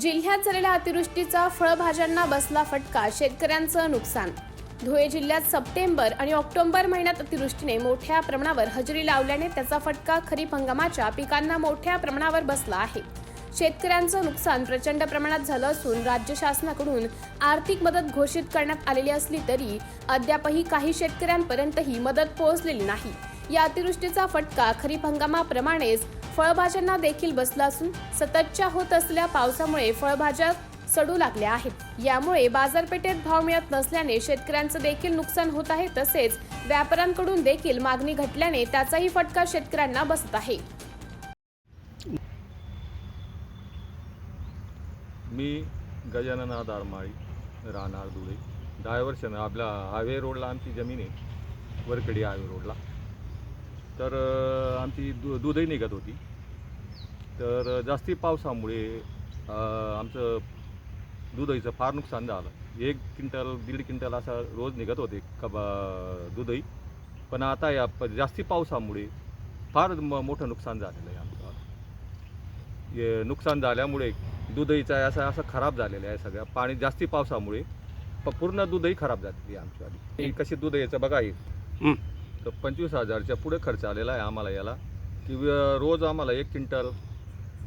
जिल्ह्यात झालेल्या अतिवृष्टीचा फळभाज्यांना बसला फटका. शेतकऱ्यांचं नुकसान. धुळे जिल्ह्यात सप्टेंबर आणि ऑक्टोबर महिन्यात अतिवृष्टीने मोठ्या प्रमाणावर हजेरी लावल्याने त्याचा फटका खरीप हंगामाच्या पिकांना मोठ्या प्रमाणावर बसला आहे. शेतकऱ्यांचं नुकसान प्रचंड प्रमाणात झालं असून राज्य शासनाकडून आर्थिक मदत घोषित करण्यात आलेली असली तरी अद्यापही काही शेतकऱ्यांपर्यंत ही मदत पोहोचलेली नाही. या अतिवृष्टीचा फटका खरीप हंगामाप्रमाणेच फळभाज्यांना देखील बसला असून सततच्या होत असलेल्या पावसामुळे फळभाज्या सडू लागल्या आहेत. यामुळे बाजारपेठेत भाव मिळत नसल्याने शेतकऱ्यांचं देखील नुकसान होत आहे तसेच व्यापाऱ्यांकडून देखील मागणी घटल्याने त्याचाही फटका शेतकऱ्यांना बसत आहे. मी गजानना दारमाळी राहणार धुळे. दहा वर्षानं आपल्या हायवे रोडला आमची जमीन आहे. वरकडी हायवे रोडला. तर आमची दु दूधही निघत होती. तर जास्ती पावसामुळे आमचं दुधईचं फार नुकसान झालं. एक क्विंटल दीड क्विंटल असं रोज निघत होते कबा दूधही पण आता या प जास्ती पावसामुळे फार म मोठं नुकसान झालेलं आहे आमचं. हे नुकसान झाल्यामुळे दुधईचा असं असं खराब झालेलं आहे सगळं. पाणी जास्ती पावसामुळे प- पूर्ण दूधही खराब झालेली आहे आमची आधी कशी दूध यायचं बघा हे. तर पंचवीस हजारच्या पुढे खर्च आलेला आहे आम्हाला याला. की रोज आम्हाला एक क्विंटल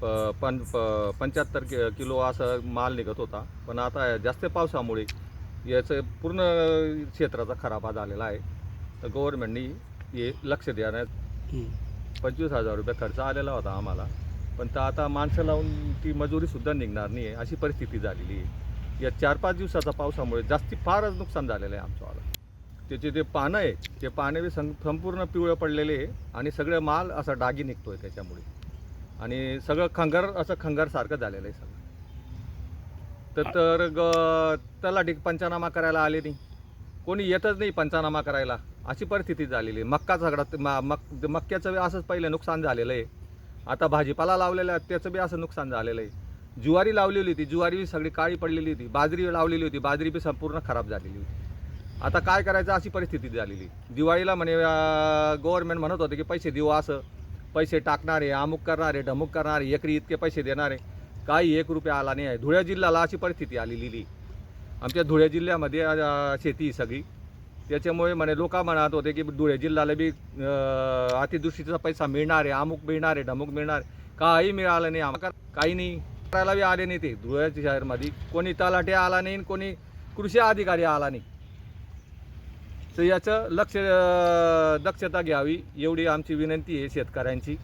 प- पं प- पंच्याहत्तर कि किलो असं माल निघत होता. पण आता जास्त पावसामुळे याचं पूर्ण क्षेत्राचा खराबा झालेला आहे. तर गव्हर्नमेंटनी हे लक्ष देण्यात पंचवीस हजार रुपये खर्च आलेला होता आम्हाला. पण तर आता माणसं लावून ती मजुरीसुद्धा निघणार नाही आहे. अशी परिस्थिती झालेली आहे. या चार पाच दिवसाचा पावसामुळे जास्ती फारच नुकसान झालेलं आहे आमचं त्याचे जे पानं आहे ते पाने बी सं संपूर्ण पिवळं पडलेले आहे आणि सगळं माल असा डागी निघतोय त्याच्यामुळे. आणि सगळं खंगार असं खंगारसारखं झालेलं आहे सगळं. तर तर ग तलाठी पंचनामा करायला आले नाही. कोणी येतच नाही पंचनामा करायला. अशी परिस्थिती झालेली आहे. मक्का सगळा मा मक मक्याचं बी असंच पहिलं नुकसान झालेलं आहे. आता भाजीपाला लावलेला आहे त्याचं बी असं नुकसान झालेलं आहे. ज्वारी लावलेली होती ज्वारी बी सगळी काळी पडलेली होती बाजरी लावलेली होती बाजरी बी संपूर्ण खराब झालेली होती. आता काय करायचं अशी परिस्थिती झालेली. दिवाळीला म्हणे गव्हर्नमेंट म्हणत होते की पैसे देऊ असं. पैसे टाकणारे अमुक करणारे ढमुक करणारे एकरी इतके पैसे देणारे. काही एक रुपया आला नाही आहे. धुळे जिल्ह्याला अशी परिस्थिती आलेली. आमच्या धुळे जिल्ह्यामध्ये शेती सगळी. त्याच्यामुळे म्हणे लोक म्हणत होते की धुळे जिल्ह्याला बी अतिदृष्टीचा पैसा मिळणार आहे अमुक मिळणार आहे ढमुक मिळणार. आहे. काही मिळालं नाही आम्हाला. काही नाही. करायला बी आले नाही ते. धुळ्याच्या शहरमध्ये. कोणी तलाठी आला नाही आणि कोणी कृषी अधिकारी आला नाही. तर याचं लक्ष दक्षता घ्यावी एवढी आमची विनंती आहे शेतकऱ्यांची.